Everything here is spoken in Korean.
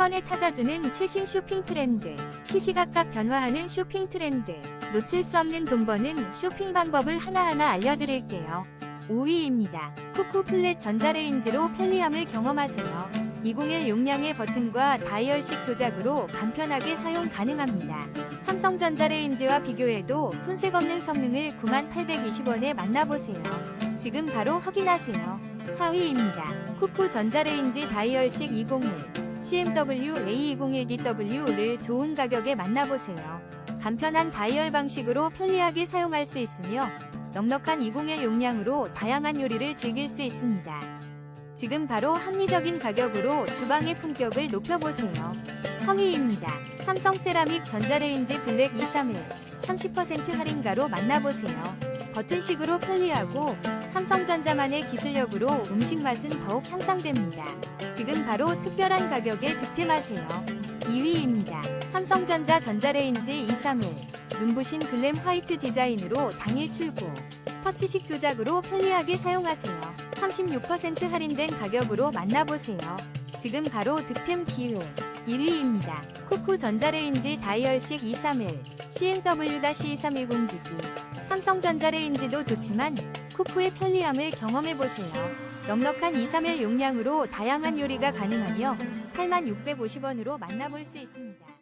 번에 찾아주는 최신 쇼핑 트렌드, 시시각각 변화하는 쇼핑 트렌드, 놓칠 수 없는 돈 버는 쇼핑 방법을 하나하나 알려드릴게요. 5위입니다. 쿠쿠 플랫 전자레인지로 편리함을 경험하세요. 201 용량의 버튼과 다이얼식 조작으로 간편하게 사용 가능합니다. 삼성 전자레인지와 비교해도 손색 없는 성능을 9820원에 만나보세요. 지금 바로 확인하세요. 4위입니다. 쿠쿠 전자레인지 다이얼식 201 CMW A201DW를 좋은 가격에 만나보세요. 간편한 다이얼 방식으로 편리하게 사용할 수 있으며 넉넉한 201 용량으로 다양한 요리를 즐길 수 있습니다. 지금 바로 합리적인 가격으로 주방의 품격을 높여보세요. 3위입니다. 삼성 세라믹 전자레인지 블랙 231 30% 할인가로 만나보세요. 버튼식으로 편리하고 삼성전자만의 기술력으로 음식 맛은 더욱 향상됩니다. 지금 바로 특별한 가격에 득템하세요. 2위입니다. 삼성전자 전자레인지 231 눈부신 글램 화이트 디자인으로 당일 출고 터치식 조작으로 편리하게 사용하세요. 36% 할인된 가격으로 만나보세요. 지금 바로 득템 기회 1위입니다. 쿠쿠 전자레인지 다이얼식 231 CNW-2310 기기 삼성전자레인지도 좋지만 쿠쿠의 편리함을 경험해보세요. 넉넉한 231 용량으로 다양한 요리가 가능하며 8650원으로 만나볼 수 있습니다.